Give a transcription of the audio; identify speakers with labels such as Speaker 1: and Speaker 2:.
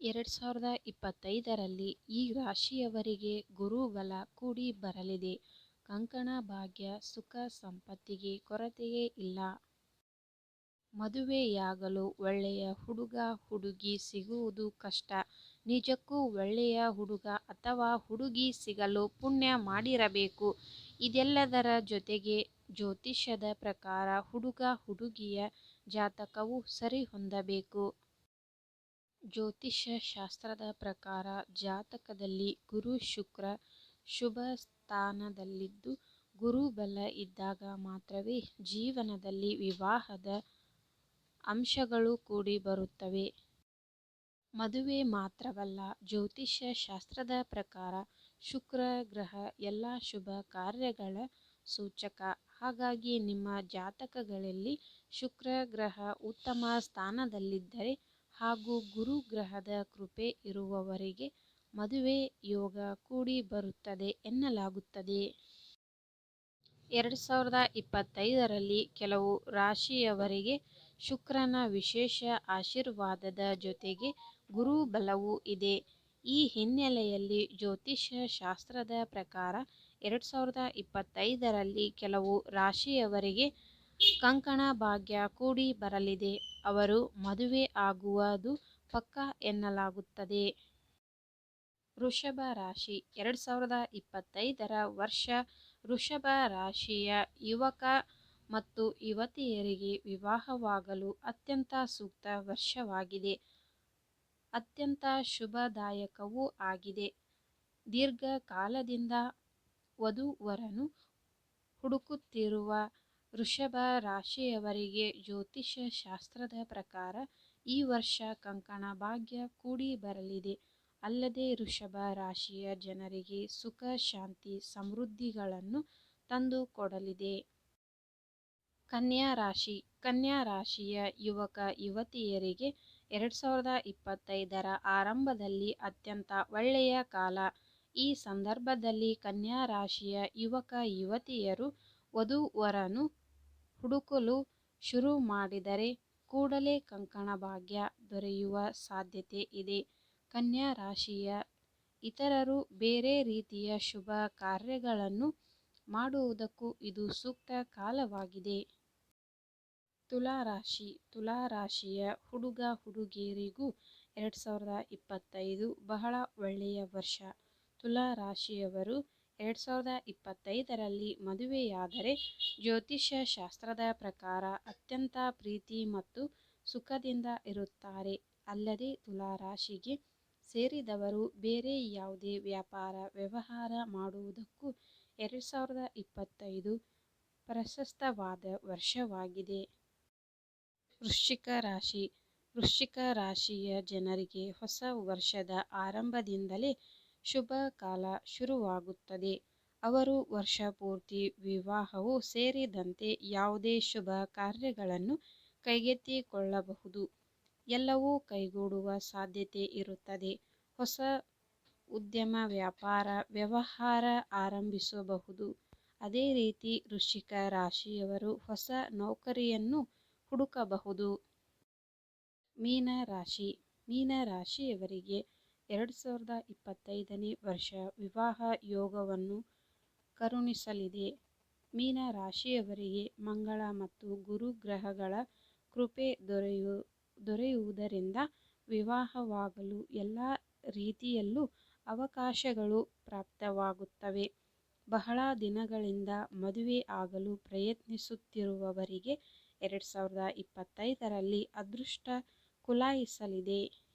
Speaker 1: ಎರಡು ಸಾವಿರದ ಇಪ್ಪತ್ತೈದರಲ್ಲಿ ಈ ರಾಶಿಯವರಿಗೆ ಗುರುಗಳ ಕೂಡಿ ಬರಲಿದೆ. ಕಂಕಣ ಭಾಗ್ಯ, ಸುಖ ಸಂಪತ್ತಿಗೆ ಕೊರತೆಯೇ ಇಲ್ಲ. ಮದುವೆಯಾಗಲು ಒಳ್ಳೆಯ ಹುಡುಗ ಹುಡುಗಿ ಸಿಗುವುದು ಕಷ್ಟ. ನಿಜಕ್ಕೂ ಒಳ್ಳೆಯ ಹುಡುಗ ಅಥವಾ ಹುಡುಗಿ ಸಿಗಲು ಪುಣ್ಯ ಮಾಡಿರಬೇಕು. ಇದೆಲ್ಲದರ ಜೊತೆಗೆ ಜ್ಯೋತಿಷ್ಯದ ಪ್ರಕಾರ ಹುಡುಗ ಹುಡುಗಿಯ ಜಾತಕವೂ ಸರಿಹೊಂದಬೇಕು. ಜ್ಯೋತಿಷ್ಯ ಶಾಸ್ತ್ರದ ಪ್ರಕಾರ ಜಾತಕದಲ್ಲಿ ಗುರು ಶುಕ್ರ ಶುಭ ಸ್ಥಾನದಲ್ಲಿದ್ದು ಗುರುಬಲ ಇದ್ದಾಗ ಮಾತ್ರವೇ ಜೀವನದಲ್ಲಿ ವಿವಾಹದ ಅಂಶಗಳು ಕೂಡಿ ಬರುತ್ತವೆ. ಮದುವೆ ಮಾತ್ರವಲ್ಲ ಜ್ಯೋತಿಷ್ಯ ಶಾಸ್ತ್ರದ ಪ್ರಕಾರ ಶುಕ್ರ ಗ್ರಹ ಎಲ್ಲ ಶುಭ ಕಾರ್ಯಗಳ ಸೂಚಕ. ಹಾಗಾಗಿ ನಿಮ್ಮ ಜಾತಕಗಳಲ್ಲಿ ಶುಕ್ರ ಗ್ರಹ ಉತ್ತಮ ಸ್ಥಾನದಲ್ಲಿದ್ದರೆ ಹಾಗೂ ಗುರು ಗ್ರಹದ ಕೃಪೆ ಇರುವವರಿಗೆ ಮದುವೆ ಯೋಗ ಕೂಡಿ ಬರುತ್ತದೆ ಎನ್ನಲಾಗುತ್ತದೆ. ಎರಡು ಸಾವಿರದ ಇಪ್ಪತ್ತೈದರಲ್ಲಿ ಕೆಲವು ರಾಶಿಯವರಿಗೆ ಶುಕ್ರನ ವಿಶೇಷ ಆಶೀರ್ವಾದದ ಜೊತೆಗೆ ಗುರುಬಲವೂ ಇದೆ. ಈ ಹಿನ್ನೆಲೆಯಲ್ಲಿ ಜ್ಯೋತಿಷ್ಯ ಶಾಸ್ತ್ರದ ಪ್ರಕಾರ ಎರಡು ಸಾವಿರದ ಇಪ್ಪತ್ತೈದರಲ್ಲಿ ಕೆಲವು ರಾಶಿಯವರಿಗೆ ಕಂಕಣ ಭಾಗ್ಯ ಕೂಡಿ ಬರಲಿದೆ. ಅವರು ಮದುವೆ ಆಗುವುದು ಪಕ್ಕಾ ಎನ್ನಲಾಗುತ್ತದೆ. ವೃಷಭ ರಾಶಿ: ಎರಡು ಸಾವಿರದ ಇಪ್ಪತ್ತೈದರ ವರ್ಷ ವೃಷಭ ರಾಶಿಯ ಯುವಕ ಮತ್ತು ಯುವತಿಯರಿಗೆ ವಿವಾಹವಾಗಲು ಅತ್ಯಂತ ಸೂಕ್ತ ವರ್ಷವಾಗಿದೆ. ಅತ್ಯಂತ ಶುಭದಾಯಕವೂ ಆಗಿದೆ. ದೀರ್ಘಕಾಲದಿಂದ ವಧು-ವರನನ್ನು ಹುಡುಕುತ್ತಿರುವ ವೃಷಭ ರಾಶಿಯವರಿಗೆ ಜ್ಯೋತಿಷ್ಯ ಶಾಸ್ತ್ರದ ಪ್ರಕಾರ ಈ ವರ್ಷ ಕಂಕಣ ಭಾಗ್ಯ ಕೂಡಿ ಬರಲಿದೆ. ಅಲ್ಲದೆ ವೃಷಭ ರಾಶಿಯ ಜನರಿಗೆ ಸುಖ, ಶಾಂತಿ, ಸಮೃದ್ಧಿಗಳನ್ನು ತಂದು ಕೊಡಲಿದೆ. ಕನ್ಯಾ ರಾಶಿ: ಕನ್ಯಾ ರಾಶಿಯ ಯುವಕ, ಯುವತಿಯರಿಗೆ ಎರಡ್ ಸಾವಿರದ ಇಪ್ಪತ್ತೈದರ ಆರಂಭದಲ್ಲಿ ಅತ್ಯಂತ ಒಳ್ಳೆಯ ಕಾಲ. ಈ ಸಂದರ್ಭದಲ್ಲಿ ಕನ್ಯಾ ರಾಶಿಯ ಯುವಕ, ಯುವತಿಯರು ವಧು-ವರನನ್ನು ಹುಡುಕಲು ಶುರು ಮಾಡಿದರೆ ಕೂಡಲೇ ಕಂಕಣ ಭಾಗ್ಯ ದೊರೆಯುವ ಸಾಧ್ಯತೆ ಇದೆ. ಕನ್ಯಾ ರಾಶಿಯ ಇತರರು ಬೇರೆ ರೀತಿಯ ಶುಭ ಕಾರ್ಯಗಳನ್ನು ಮಾಡುವುದಕ್ಕೂ ಇದು ಸೂಕ್ತ ಕಾಲವಾಗಿದೆ. ತುಲಾರಾಶಿ ತುಲಾರಾಶಿಯ ತುಲಾ ರಾಶಿಯ ಹುಡುಗ ಹುಡುಗಿಯರಿಗೂ ಎರಡು ಸಾವಿರದ ಇಪ್ಪತ್ತೈದು ಬಹಳ ಒಳ್ಳೆಯ ವರ್ಷ. ತುಲಾ ರಾಶಿಯವರು ಎರಡು ಸಾವಿರದ ಇಪ್ಪತ್ತೈದರಲ್ಲಿ ಮದುವೆಯಾದರೆ ಜ್ಯೋತಿಷ್ಯ ಶಾಸ್ತ್ರದ ಪ್ರಕಾರ ಅತ್ಯಂತ ಪ್ರೀತಿ ಮತ್ತು ಸುಖದಿಂದ ಇರುತ್ತಾರೆ. ಅಲ್ಲದೆ ತುಲಾ ರಾಶಿಗೆ ಸೇರಿದವರು ಬೇರೆ ಯಾವುದೇ ವ್ಯಾಪಾರ, ವ್ಯವಹಾರ ಮಾಡುವುದಕ್ಕೂ ಎರಡು ಸಾವಿರದ ಇಪ್ಪತ್ತೈದು ಪ್ರಶಸ್ತವಾದ ವರ್ಷವಾಗಿದೆ. ವೃಶ್ಚಿಕ ರಾಶಿ: ವೃಶ್ಚಿಕ ರಾಶಿಯ ಜನರಿಗೆ ಹೊಸ ವರ್ಷದ ಆರಂಭದಿಂದಲೇ ಶುಭ ಕಾಲ ಶುರುವಾಗುತ್ತದೆ. ಅವರು ವರ್ಷಪೂರ್ತಿ ವಿವಾಹವು ಸೇರಿದಂತೆ ಯಾವುದೇ ಶುಭ ಕಾರ್ಯಗಳನ್ನು ಕೈಗೆತ್ತಿಕೊಳ್ಳಬಹುದು. ಎಲ್ಲವೂ ಕೈಗೂಡುವ ಸಾಧ್ಯತೆ ಇರುತ್ತದೆ. ಹೊಸ ಉದ್ಯಮ ವ್ಯಾಪಾರ, ವ್ಯವಹಾರ ಆರಂಭಿಸಬಹುದು. ಅದೇ ರೀತಿ ವೃಶ್ಚಿಕ ರಾಶಿಯವರು ಹೊಸ ನೌಕರಿಯನ್ನು ಹುಡುಕಬಹುದು. ಮೀನ ರಾಶಿ: ಮೀನ ರಾಶಿಯವರಿಗೆ ಎರಡು ಸಾವಿರದ ಇಪ್ಪತ್ತೈದನೇ ವರ್ಷ ವಿವಾಹ ಯೋಗವನ್ನು ಕರುಣಿಸಲಿದೆ. ಮೀನ ರಾಶಿಯವರಿಗೆ ಮಂಗಳ ಮತ್ತು ಗುರು ಗ್ರಹಗಳ ಕೃಪೆ ದೊರೆಯುವುದರಿಂದ ವಿವಾಹವಾಗಲು ಎಲ್ಲ ರೀತಿಯಲ್ಲೂ ಅವಕಾಶಗಳು ಪ್ರಾಪ್ತವಾಗುತ್ತವೆ. ಬಹಳ ದಿನಗಳಿಂದ ಮದುವೆ ಆಗಲು ಪ್ರಯತ್ನಿಸುತ್ತಿರುವವರಿಗೆ ಎರಡು ಸಾವಿರದ ಇಪ್ಪತ್ತೈದರಲ್ಲಿ ಅದೃಷ್ಟ ಕುಲಾಯಿಸಲಿದೆ.